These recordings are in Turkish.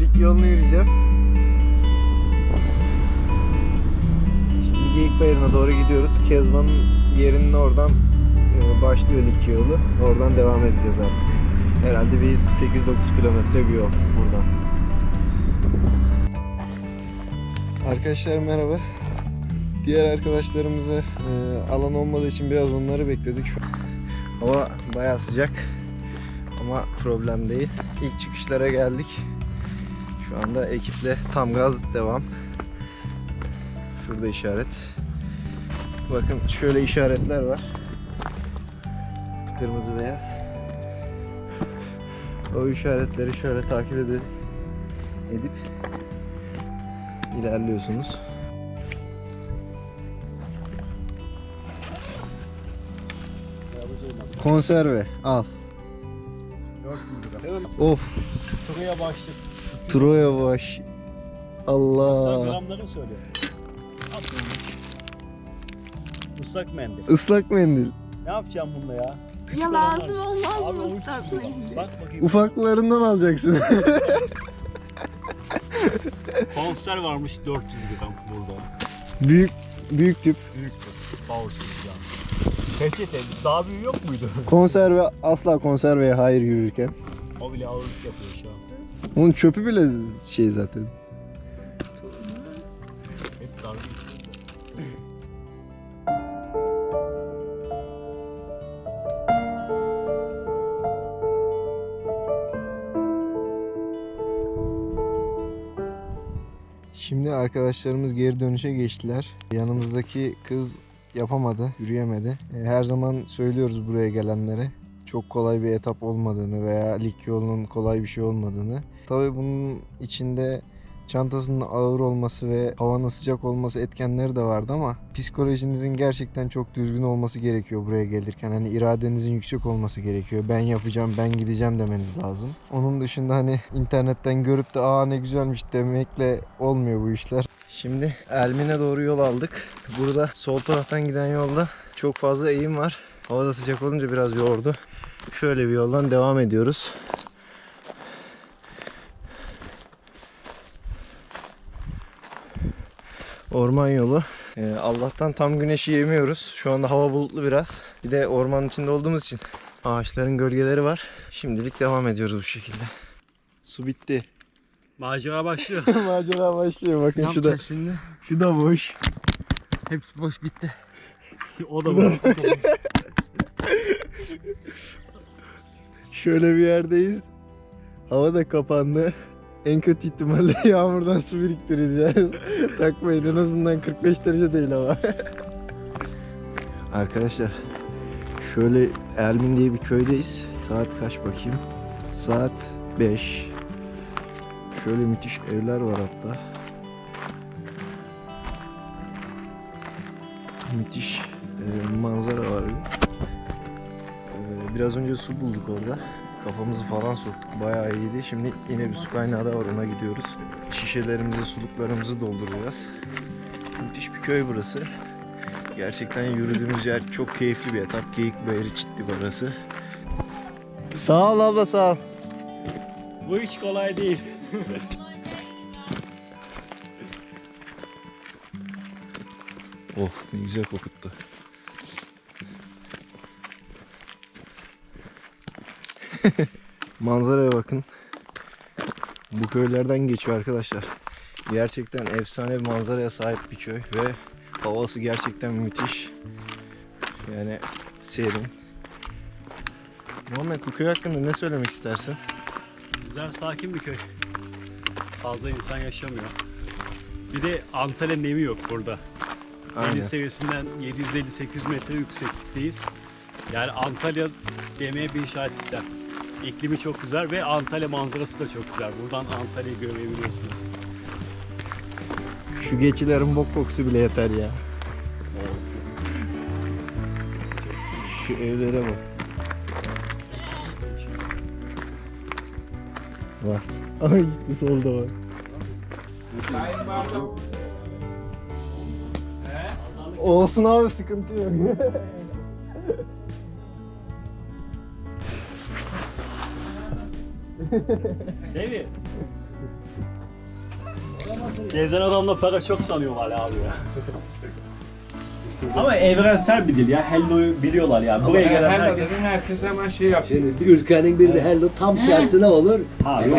Lig yolunu yürüyeceğiz. Şimdi Geyik Bayırı'na doğru gidiyoruz. Kezban'ın yerinin oradan e, başlıyor lig yolu. Oradan devam edeceğiz artık. Herhalde bir 8-9 kilometre bir yol buradan. Arkadaşlar merhaba. Diğer arkadaşlarımıza e, alan olmadığı için biraz onları bekledik. Şu hava bayağı sıcak ama problem değil. İlk çıkışlara geldik. Şu anda ekiple tam gaz devam. Şurada işaret. Bakın şöyle işaretler var. Kırmızı beyaz. O işaretleri şöyle takip edip edip ilerliyorsunuz. Konserve al. 400 lira. Of Turu'ya başlık. Troya baş. Sen Allah. gramlarını söyle. At bunu. Islak mendil. Islak mendil. Ne yapacağım bununla ya? Küçük Ya olanlar- lazım olmaz Abi mı o 300 ıslak mendil? Bak bakayım. Ufaklarından alacaksın. Konser varmış 400 gram burada. büyük büyük tüp. Büyüktür. Powersız ya. Peçete daha büyüğü yok muydu? Konserve asla konserveye hayır yürürken. o bile ağırlık yapıyor şu an. Onun çöpü bile şey zaten. Şimdi arkadaşlarımız geri dönüşe geçtiler. Yanımızdaki kız yapamadı, yürüyemedi. E, Her zaman söylüyoruz buraya gelenlere çok kolay bir etap olmadığını veya lig yolunun kolay bir şey olmadığını. Tabii bunun içinde çantasının ağır olması ve havanın sıcak olması etkenleri de vardı ama psikolojinizin gerçekten çok düzgün olması gerekiyor buraya gelirken. Hani iradenizin yüksek olması gerekiyor. Ben yapacağım, ben gideceğim demeniz lazım. Onun dışında hani internetten görüp de aa ne güzelmiş demekle olmuyor bu işler. Şimdi Elmin'e doğru yol aldık. Burada sol taraftan giden yolda çok fazla eğim var. Hava da sıcak olunca biraz yordu. Şöyle bir yoldan devam ediyoruz. Orman yolu. Ee, Allah'tan tam güneşi yemiyoruz. Şu anda hava bulutlu biraz. Bir de ormanın içinde olduğumuz için ağaçların gölgeleri var. Şimdilik devam ediyoruz bu şekilde. Su bitti. Macera başlıyor. Macera başlıyor. Bakın şu da, şimdi? şu da boş. Hepsi boş bitti. O da boş. Şöyle bir yerdeyiz. Hava da kapandı. En kötü ihtimalle yağmurdan su biriktireceğiz. Takmayın en azından 45 derece değil hava. Arkadaşlar şöyle Elmin diye bir köydeyiz. Saat kaç bakayım? Saat 5. Şöyle müthiş evler var hatta. Müthiş e, manzara var. Biraz önce su bulduk orada. Kafamızı falan soktuk. Bayağı iyiydi. Şimdi yine bir su kaynağı da var. Ona gidiyoruz. Şişelerimizi, suluklarımızı dolduracağız. Müthiş bir köy burası. Gerçekten yürüdüğümüz yer çok keyifli bir etap. Geyik Bayırı Çitli burası. Sağ ol abla sağ ol. Bu hiç kolay değil. Oh ne güzel kokuttu. Manzaraya bakın. Bu köylerden geçiyor arkadaşlar. Gerçekten efsane bir manzaraya sahip bir köy ve havası gerçekten müthiş. Yani serin. Muhammed bu köy hakkında ne söylemek istersin? Güzel, sakin bir köy. Fazla insan yaşamıyor. Bir de Antalya nemi yok burada. Deniz seviyesinden 750-800 metre yükseklikteyiz. Yani Antalya demeye bir işaret ister. İklimi çok güzel ve Antalya manzarası da çok güzel. Buradan Antalya'yı görebiliyorsunuz. Şu geçilerin bok kokusu bile yeter ya. Şu evlere bak. Var. Ay gitti solda var. Olsun abi sıkıntı yok. Değil mi? Gezen adamla para çok sanıyorlar abi ya. Ama evrensel bir dil ya. Hello'yu biliyorlar ya. Buraya gelen Hello herkes. dedin herkes hemen şey yapıyor. Şimdi bir ülkenin bir de hello tam tersine olur. Ha, Yok.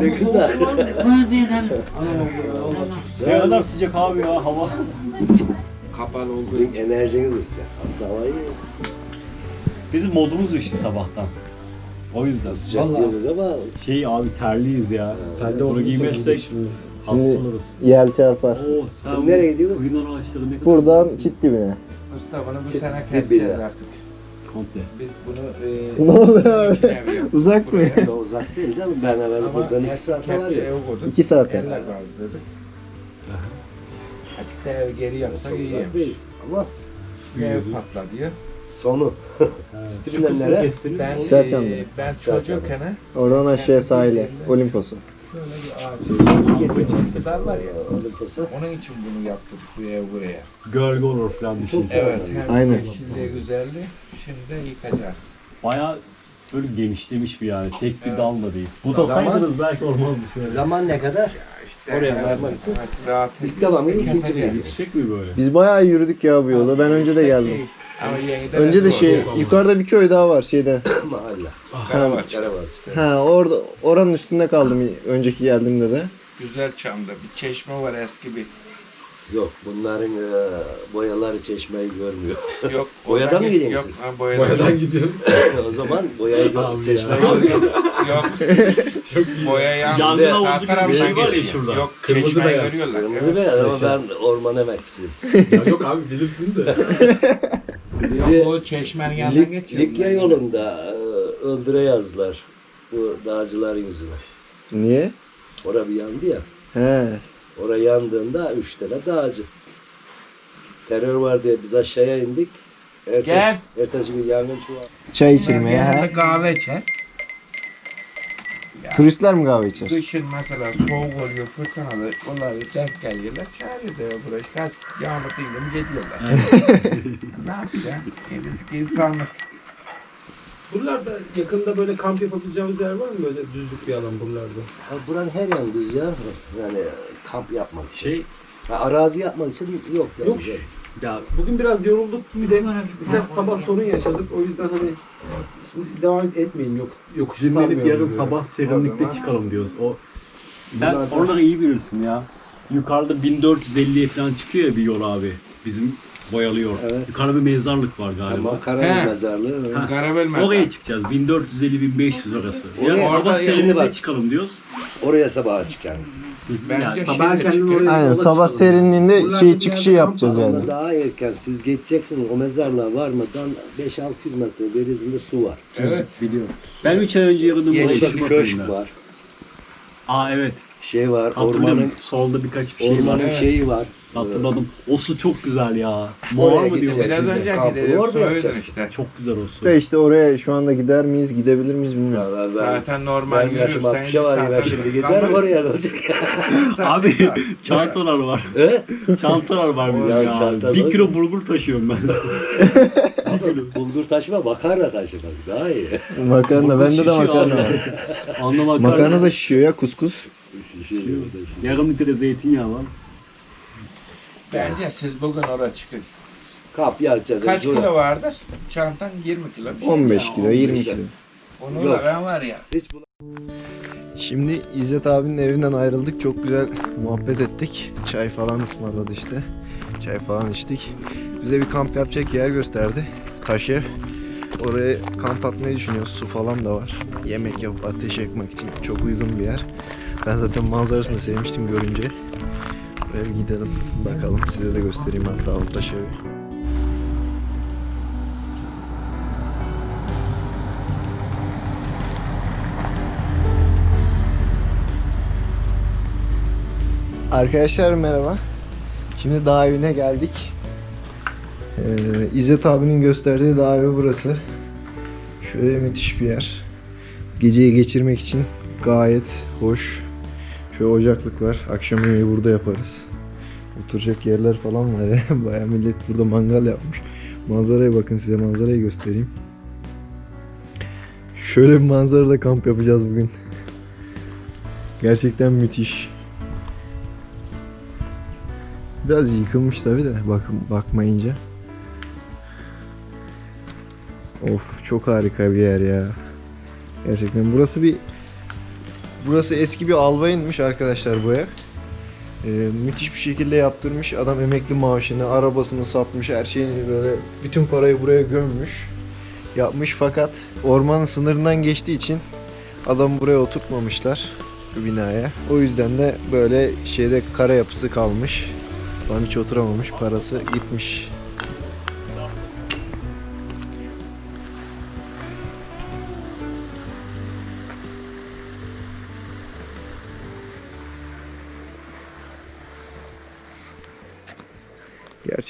Ne güzel. Ne kadar sıcak abi ya hava. Kapalı oldu. Sizin enerjiniz ısıcak. Aslında havayı Bizim modumuz düştü sabahtan. O yüzden. sıcak diyoruz ama Şey abi terliyiz ya. Terli onu giymezsek hasta Şimdi- oluruz. Yel çarpar. Oo sen Şimdi nereye gidiyoruz? Oyun ağaçları ne kadar Buradan güzel. çit dibine. Mustafa'nı bu Çık- sene keseceğiz bile. artık. komple. Biz bunu e, Ne oluyor abi? Uzak mı? buraya. uzak değiliz ama ben Ama buradan iki saate var kepçe ya. ev. İki saate. Elle gazladık. Açıkta ev geri yapsak Çok uzak iyiymiş. değil. Ama Ev patladı ya. Sonu. Ciddi kestiniz Ben, ben Serçam'da. çocukken Oradan aşağıya sahile. Olimpos'u. şöyle bir ağaç. Geçmişler var ya. Olimpos'a. Onun için bunu yaptırdık bu ev buraya. Gölge olur falan düşünün. Evet, hem Aynen. yeşilliği güzeldi. Şimdi yıkacağız. Baya böyle genişlemiş bir yani. Tek bir Evet. dal da değil. Bu da Zaman- saydınız belki olmazdı şöyle. Zaman ne kadar? İşte Oraya varmak için. saat rahat İlk defa mı? İkinci? Keseceğiz. Yüksek mi böyle? Biz bayağı yürüdük ya bu yolu. Ben önce de geldim. Yeniden Önce de şey yukarıda bir köy daha var şeyde. Mahalle. Karabaş. Karabaş. Ha orada oranın üstünde kaldım önceki geldiğimde de. Güzel çamda. Bir çeşme var eski bir. Yok bunların e, boyaları çeşmeyi görmüyor. Yok. Boyadan mı gidiyorsun Yok, siz? ha, boyadan, gidiyoruz. o zaman boyayı gör, çeşmeyi görmüyor. Yok. Boya yandı. Yangın Sağ havuzu gibi bir taraftan şey var ya geçiyor. şurada. Yok. Kırmızı çeşmeyi beyaz. görüyorlar. Kırmızı evet. beyaz ama ben orman emekçisiyim. Ya yok abi bilirsin de. Bizi o çeşmenin yanından Lik, geçiyor. Likya yolunda e, öldüre yazdılar. Bu dağcıların yüzüne. Niye? Ora bir yandı ya. He. Ora yandığında üç tane dağcı. Terör var diye biz aşağıya indik. Ertesi, Gel. ertesi gün yangın çuvalı. Çay içirmeye kahve içer. Turistler mi kahve içer? Kışın mesela soğuk oluyor, fırtınalı. Onlar denk geliyorlar. Çağırıyoruz eve buraya. Saç yağmur değil mi geliyorlar. ne yapacaksın? Eski insanlık. Buralarda yakında böyle kamp yapabileceğimiz yer var mı böyle düzlük bir alan buralarda? Ha, buranın her yan düz ya. Yani kamp yapmak için. Şey Ha, arazi yapmak için yok. Yani. Yok. Ya bugün biraz yorulduk bir de biraz sabah sorun yaşadık o yüzden hani şimdi devam etmeyin yok yokuşu dinlenip yarın sabah serinlikte çıkalım diyoruz. O sen Buralarda- oraları iyi bilirsin ya. Yukarıda 1450'ye falan çıkıyor ya bir yol abi. Bizim boyalıyor. Evet. Yukarıda bir mezarlık var galiba. Ama Kara He. mezarlığı. Ha. Garabel mezar. Oraya çıkacağız. 1450-1500 arası. Oraya- Yani Orada sabah şimdi serinlikte bak. çıkalım diyoruz. Oraya sabaha çıkacaksınız. Bence sabah şeyle erkenden çıkıyor. oraya- Aynen yola sabah çıkalım. serinliğinde şey çıkışı yapacağız Aslında yani. daha erken siz geçeceksiniz o mezarlığa varmadan 5-600 metre gerisinde su var. Evet. Biliyorum. Ben 3 ay önce yarın Yeşil oraya Orada çıkmak bir köşk var. Aa evet. Şey var, Hatırlıyorum. ormanın Solda birkaç bir şey var. ormanın Evet. şeyi var. Hatırladım. O su çok güzel ya. Oraya Mor mu gideceğiz. diyorlar Biraz size? önce Kampı gidelim. orada Söyledin yapacaksın. işte. Çok güzel o su. Ve işte oraya şu anda gider miyiz, gidebilir miyiz bilmiyorum. Ben, Zaten normal ben yaşım yürürsen 60'a var ya ben şimdi giderim oraya ne olacak? Abi çantalar var. He? Çantalar var bizim Ya ya. çantalar- Bir kilo bulgur taşıyorum ben. Bulgur taşıma makarna taşımak daha iyi. Makarna, bende de Şişiyor makarna abi. var. Anla makarna. Makarna da şişiyor ya kuskus. Yarım litre zeytinyağı var. Bence siz bugün oraya çıkın. Kap yapacağız. Kaç Zora. kilo vardır? Çantan 20 kilo. bir şey. 15 kilo, 20 kilo. Onunla Yok. ben var ya. Hiç bu Şimdi İzzet abinin evinden ayrıldık. Çok güzel muhabbet ettik. Çay falan ısmarladı işte. Çay falan içtik. Bize bir kamp yapacak yer gösterdi. Taş ev. Oraya kamp atmayı düşünüyoruz. Su falan da var. Yemek yapıp ateş yakmak için çok uygun bir yer. Ben zaten manzarasını sevmiştim görünce. Buraya gidelim. Bakalım size de göstereyim hatta evi. Arkadaşlar merhaba. Şimdi dağ evine geldik. Ee, İzzet abinin gösterdiği dağ evi burası. Şöyle müthiş bir yer. Geceyi geçirmek için gayet hoş. Şöyle ocaklık var. Akşam yemeği burada yaparız. Oturacak yerler falan var ya. Baya millet burada mangal yapmış. Manzaraya bakın size manzarayı göstereyim. Şöyle bir manzarada kamp yapacağız bugün. Gerçekten müthiş. Biraz yıkılmış tabi de bakın bakmayınca. Of çok harika bir yer ya. Gerçekten burası bir burası eski bir albayınmış arkadaşlar bu ev. Ee, müthiş bir şekilde yaptırmış. Adam emekli maaşını, arabasını satmış, her şeyini böyle bütün parayı buraya gömmüş. Yapmış fakat ormanın sınırından geçtiği için adam buraya oturtmamışlar şu binaya. O yüzden de böyle şeyde kara yapısı kalmış. Adam hiç oturamamış, parası gitmiş.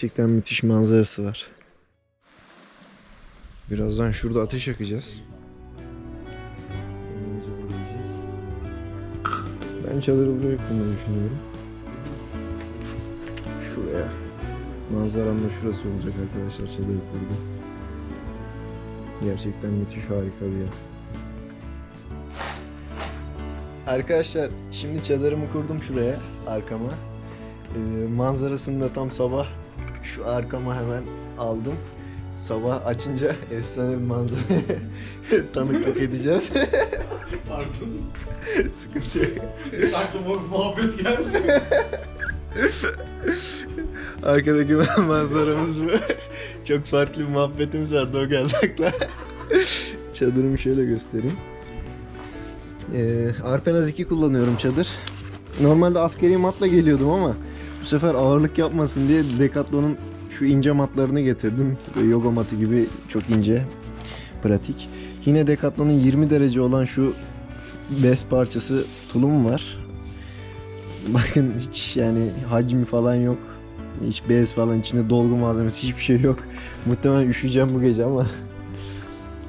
Gerçekten müthiş manzarası var. Birazdan şurada ateş yakacağız. Ben çadırı buraya kurmayı düşünüyorum. Şuraya. Manzaram da şurası olacak arkadaşlar çadırı kurdum. Gerçekten müthiş harika bir yer. Arkadaşlar şimdi çadırımı kurdum şuraya arkama. Ee, manzarasını tam sabah şu arkama hemen aldım. Sabah açınca efsane bir manzaraya tanıklık edeceğiz. Pardon. Sıkıntı yok. Aklıma muhabbet geldi. Arkadaki manzaramız bu. Çok farklı bir muhabbetimiz vardı o geldi akla. Çadırımı şöyle göstereyim. Ee, Arpenaz 2 kullanıyorum çadır. Normalde askeri matla geliyordum ama bu sefer ağırlık yapmasın diye Decathlon'un şu ince matlarını getirdim. Böyle yoga matı gibi çok ince, pratik. Yine Decathlon'un 20 derece olan şu bez parçası tulum var. Bakın hiç yani hacmi falan yok. Hiç bez falan içinde dolgu malzemesi hiçbir şey yok. Muhtemelen üşüyeceğim bu gece ama.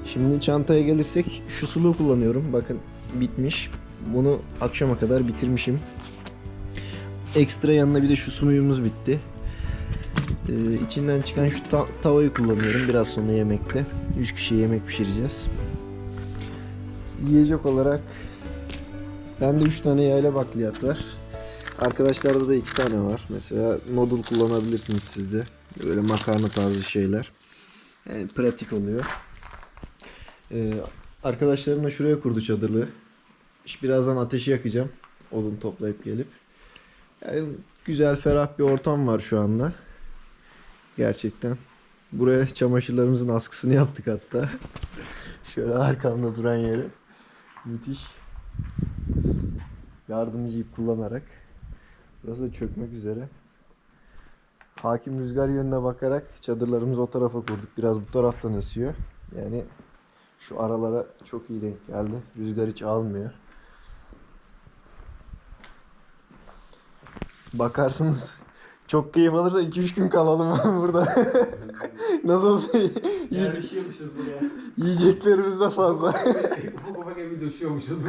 Şimdi çantaya gelirsek şu suluğu kullanıyorum. Bakın bitmiş. Bunu akşama kadar bitirmişim. Ekstra yanına bir de şu sumuyumuz bitti. Ee, içinden çıkan şu ta- tavayı kullanıyorum biraz sonra yemekte. 3 kişi yemek pişireceğiz. Yiyecek olarak bende 3 tane yayla bakliyat var. Arkadaşlarda da 2 tane var. Mesela noodle kullanabilirsiniz siz de. Böyle makarna tarzı şeyler. Yani pratik oluyor. Ee, arkadaşlarım da şuraya kurdu. İşte birazdan ateşi yakacağım. Odun toplayıp gelip. Yani güzel ferah bir ortam var şu anda. Gerçekten. Buraya çamaşırlarımızın askısını yaptık hatta. Şöyle arkamda duran yeri. Müthiş. Yardımcı ip kullanarak. Burası da çökmek üzere. Hakim rüzgar yönüne bakarak çadırlarımızı o tarafa kurduk. Biraz bu taraftan esiyor. Yani şu aralara çok iyi denk geldi. Rüzgar hiç almıyor. Bakarsınız çok keyif alırsa 2-3 gün kalalım burada. Nasıl olsa Yerleşiyormuşuz buraya. yiyeceklerimiz de fazla. Ufak evi döşüyormuşuz.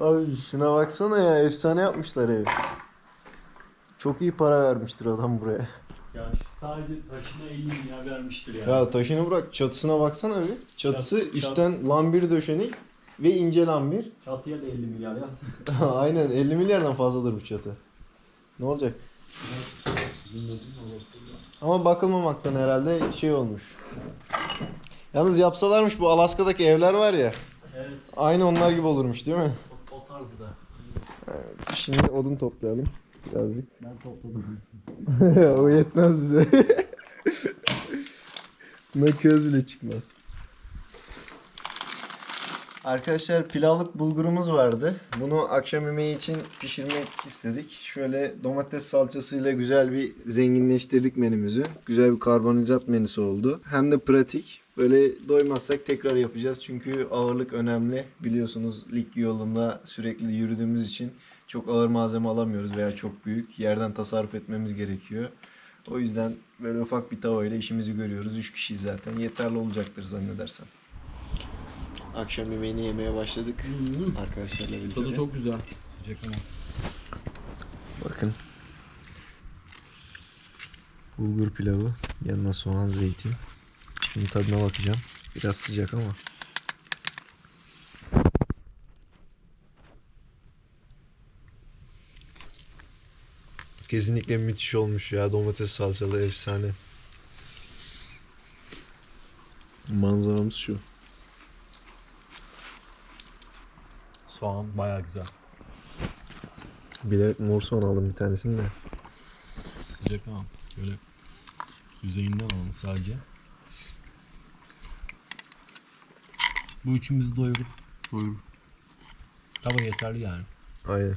Abi şuna baksana ya efsane yapmışlar evi. Çok iyi para vermiştir adam buraya. Ya şu sadece taşına 50 milyar vermiştir ya. Ya taşını bırak çatısına baksana bir. Çatısı Çat- çat- üstten lambir döşenik ve ince lambir. Çatıya da 50 milyar yaz. Aynen 50 milyardan fazladır bu çatı. Ne olacak? Ama bakılmamaktan herhalde şey olmuş. Yalnız yapsalarmış bu Alaska'daki evler var ya. Evet. Aynı onlar gibi olurmuş değil mi? O, o tarzda. Şimdi odun toplayalım birazcık. Ben topladım. o yetmez bize. Buna köz bile çıkmaz. Arkadaşlar pilavlık bulgurumuz vardı. Bunu akşam yemeği için pişirmek istedik. Şöyle domates salçasıyla güzel bir zenginleştirdik menümüzü. Güzel bir karbonhidrat menüsü oldu. Hem de pratik. Böyle doymazsak tekrar yapacağız. Çünkü ağırlık önemli. Biliyorsunuz lig yolunda sürekli yürüdüğümüz için çok ağır malzeme alamıyoruz veya çok büyük. Yerden tasarruf etmemiz gerekiyor. O yüzden böyle ufak bir tavayla işimizi görüyoruz. Üç kişiyiz zaten. Yeterli olacaktır zannedersem. Akşam yemeğini yemeye başladık. Hmm. Arkadaşlarla birlikte. Tadı çok güzel. Sıcak ama. Bakın. Bulgur pilavı, yanına soğan, zeytin. Şimdi tadına bakacağım. Biraz sıcak ama. Kesinlikle müthiş olmuş ya. Domates salçalı efsane. Manzaramız şu. Soğan baya güzel. Bilerek mor soğan aldım bir tanesini de. Sıcak ama böyle yüzeyinden alın sadece. Bu üçümüzü doyurur. Hı. Tabii yeterli yani. Aynen.